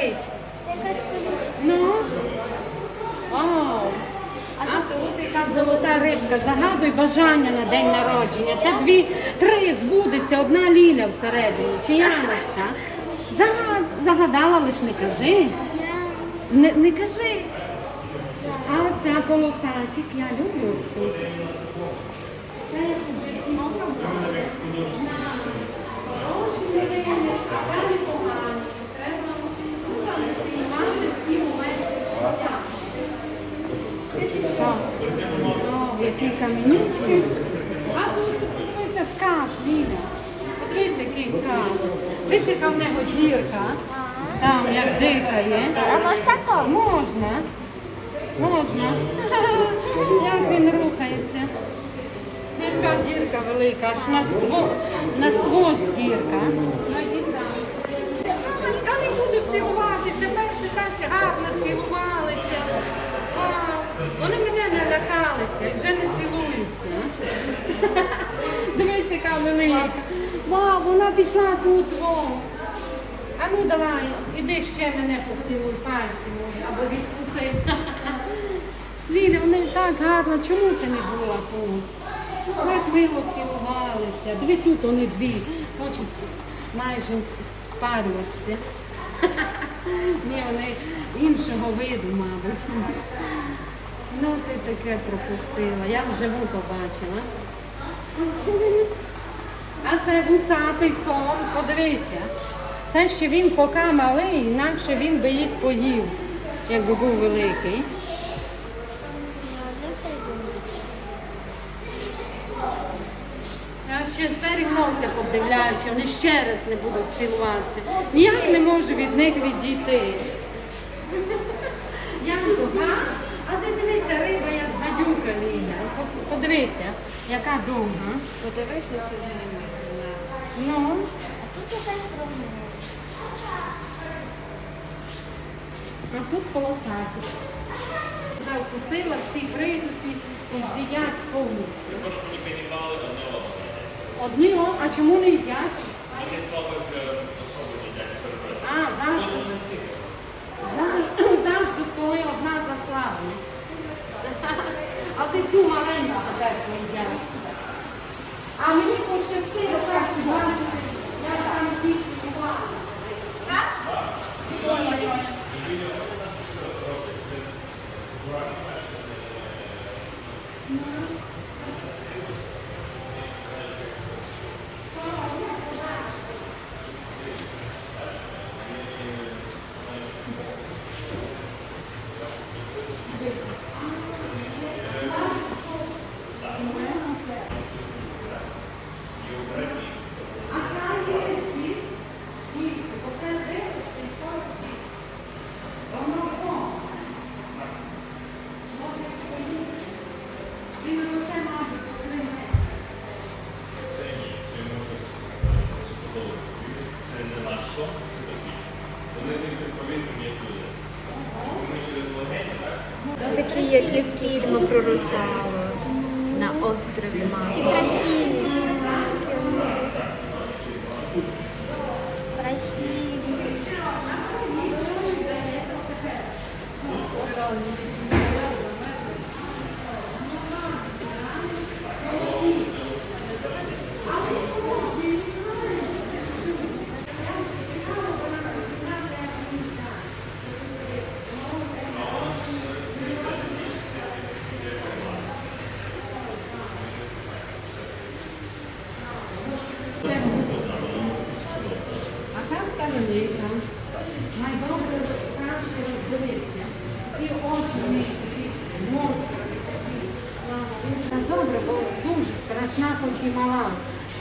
Дивись. Ну. Вау. А тут яка золота рибка. Загадуй бажання на день народження. Та дві, три збудеться, одна ліля всередині. Чи Яночка? Загад, загадала, лиш не кажи. Не, не кажи. А ця полосатик, я люблю цю. Це як у житті. Хороші не погані, погані. Треба цінувати всі моменти життя. Так. О, які камінчики. А тут подивися скат, Ліля. Подивися, який скат. Дивися, яка в нього дірка. Там як дихає. А може тако? Можна. Можна. Як він рухається. Яка дірка велика, аж насквозь, насквозь дірка. Я не буду цілуватися, перший так гарно цілувалися. Вау. Вони мене не лякалися і вже не цілуються. Дивись, яка велика. Вау, вона пішла тут. О. А ну давай, іди ще мене поцілуй пальці мої, або відпусти. Ліля, вони так гарно, чому ти не була тут? Так мило цілувалися. Дві тут вони дві. Хочуть майже спарюватися. Ні, вони іншого виду, мабуть. Ну, ти таке пропустила. Я вживу то бачила. А це гусатий сон, подивися. Це ще він поки малий, інакше він би їх поїв, якби був великий. Я ще все рівно це подивляюся, вони ще раз не будуть цілуватися. Ніяк не можу від них відійти. Я довга, а ти дивися, риба як гадюка ліня. Подивися, яка довга. Подивися, чи з ними. Ну, Тут якась проблема. а тут полосаті. Туди вкусила, всі прийдуть з'їдять повністю. Одні, о, а чому не їдять? Вони слабих особи їдять. А, завжди. Вони не сихи. Завжди, коли одна заслабне. А ти цю маленьку тепер поїдять. А мені пощастило так, що бачити, я там піцу була. Ой-ой-ой. А це є всі, і оце дивишся, і ходить. Воно о. Може поїсти. І на це, мабуть, отримає. Це ні, це може сподобати. Це сон, це такі. Вони не повинні люди. Ми через легені, так? Це такі якісь фільми про русалок на острові мало. красиві. Красиві. А карта велика. Найдобре краще роздивитися. І очі в них такі гострі, такі. Дуже добре, бо дуже страшна, хоч і мала.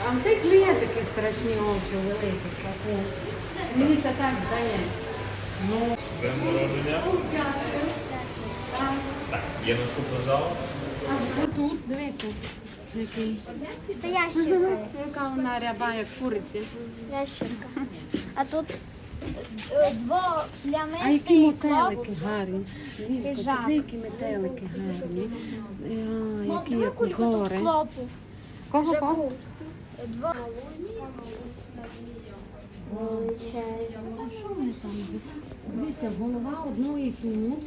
А в тих не є такі страшні очі великі. Мені це так здається. Ну, День народження. Так. Є наступна зала. А тут, дивися, який. Це ящерка. Яка вона ряба, як куриця. Ящерка. А тут е, дво А плямисті які метелики гарні. Які метелики гарні. А, які як тут гори. Кого кого? Два. Що вони там? Дивися, голова одної тут,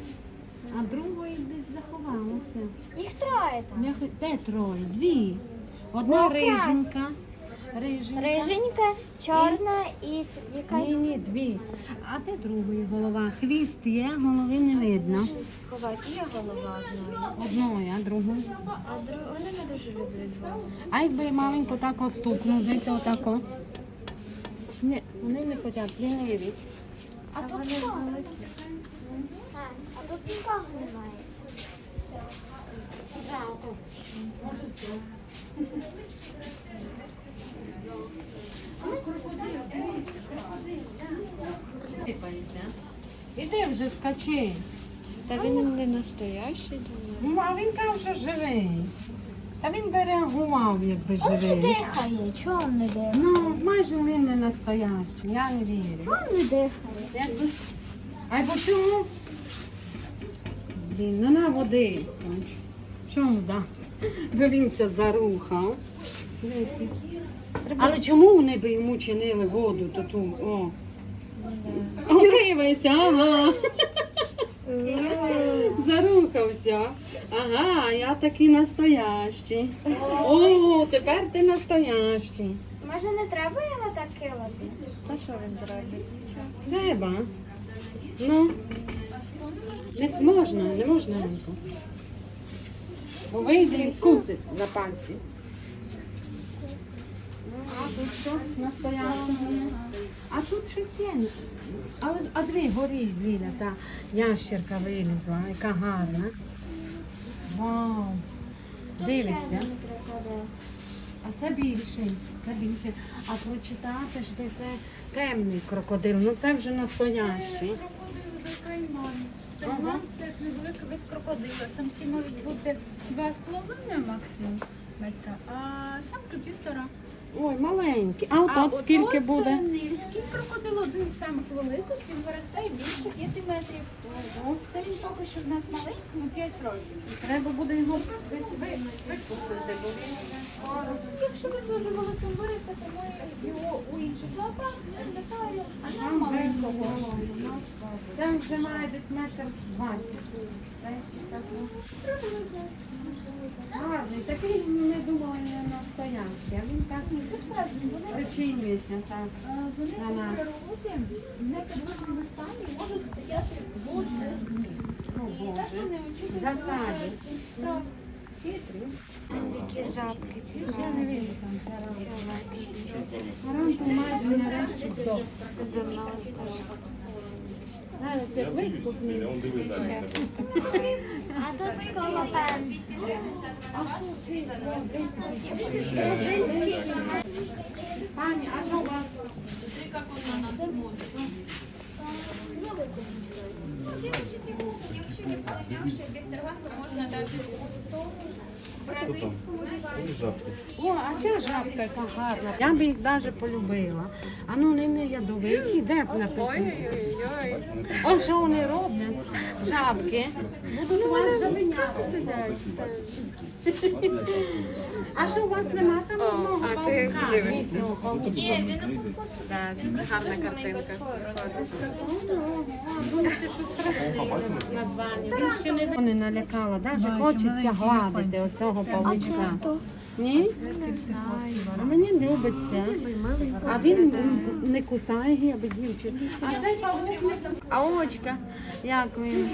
а другої десь заховалася. Їх троє там. Де троє? Дві. Одна риженька. Риженька. Риженька, чорна і яка Ні, ні, дві. А де другої голова? Хвіст є, голови не видно. Сховати є голова одної. Одної, а другої. А друг... вони не дуже люблять голову. А якби маленько так остукнув, десь отако. Ні, вони не хочуть, ліниві. А тут що? А, а тут нікого немає. Жалко. Може, все. Іди вже скачи. Та він не настоящий, думаю. Ну, а він там вже живий. Та він реагував, якби Він же живий. дихає, чого він не дихає? Ну, майже він не настоящий, я не вірю. Чого він не дихає? Якби... Бо чому? Блін, ну на води. Чому да? Бо він ся зарухав. Дивись. Але чому вони би йому чинили воду то ту? О. Кривається, ага. Зарухався. Ага, я такий настоящий. О, тепер ти настоящий. Може не треба його так кивати? Та що він зробить? Треба. Ну. Не можна, не можна Бо вийде і вкусить за пальці. А тут що настоящого є? А тут щось є. А, а дві горіть, Ліля, та ящерка вилізла, яка гарна. Вау. Дивиться. А це більший, це більший. А прочитати ж де це темний крокодил. Ну це вже настоящий. Кайман це невеликий вид крокодила. Самці можуть бути 2,5 максимум метра, а самки півтора. Ой, маленький. А от, скільки буде? Нильський крокодил, один з самих великих, він виростає більше 5 метрів. Це він поки що в нас маленький, ну 5 років. Треба буде його не скоро. Якщо він дуже великим виросте, то ми його у інших зоопарках закаємо, а нам маленького. маленького. Там вже має десь метр двадцять. Десь ну. Гарний, такий не думала не настоящий, а він так причинюється так. Вони На нас. в неподвижному стані можуть стояти двох днів. О І так Боже. вони очікують засаді. Так. Які жабки ці Я не вижу там Таранку майже нарешті. Зараз як виступний. А тут сколопен. Пані, а що у вас? Дивлячись, яку, якщо не полинявши бістерванку, можна дати густу. О, а ця жабка яка гарна. Я б їх навіть полюбила. А ну не, не ядовиті, де б написано? О, що вони роблять? Жабки. Будуть вас жабеня. Просто сидять. А що у вас нема там одного а ти павука? дивишся. Місного павука? Да, гарна картинка. Названня. Він ще не не налякала, навіть хочеться гладити оцього павучка. Ні? А мені любиться. А він не кусає, аби дівчина. А цей павук. А очка, як він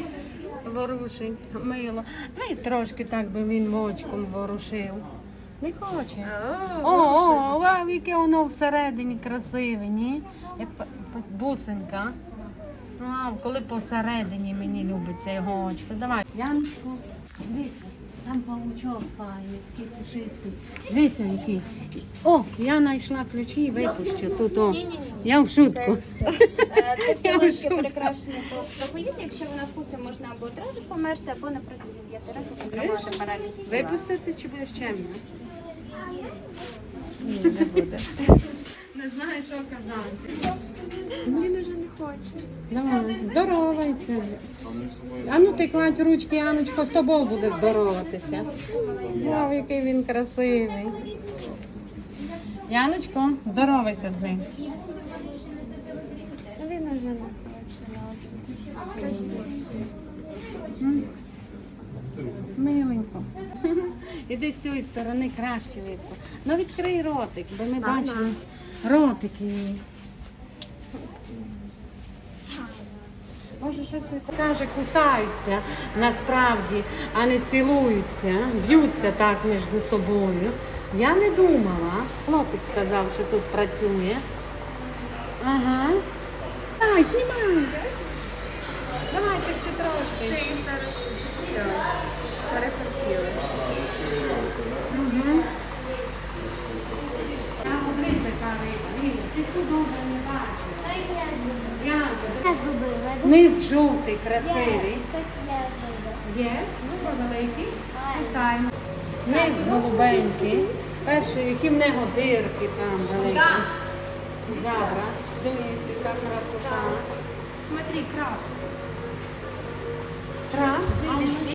ворушить, мило. Ну і трошки так би він очком ворушив. Не хоче. О, о, вау, яке воно всередині красиве, ні? Як бусинка. Вау, коли посередині мені любиться його очко. Давай. Янку, дивися, там павучок файний, такий пушистий. Дивися, який. О, я знайшла ключі і випущу тут. О. Я в шутку. Це цілочки перекрашені по проходити. Якщо вона вкусить, можна або одразу померти, або на протязі п'яти років параліч. Випустити чи будеш чемно? Ні, не буде. Не знаю, що казати. Він уже не хоче. Давай, здоровайся. А ну ти кладь ручки, Аночко, з тобою буде здороватися. Вау, який він красивий. Яночко, здоровайся з ним. Миленько. Іди з цієї сторони краще видно. Ну відкрий ротик, бо ми бачимо ротики. Може, щось каже, кусаються насправді, а не цілуються, б'ються так між собою. Я не думала. Хлопець сказав, що тут працює. Ага. Ай, знімай. Давайте ще трошки. Угу. Ти худобу не бачила. Я зробила. Низ жовтий, красивий. Є? Ну, великий. Писаємо. Низ ну, голубенький. Ну, Перший, які в нього дирки там великі. Забра. Дивіться, яка красота. Смотри, крап. Крап?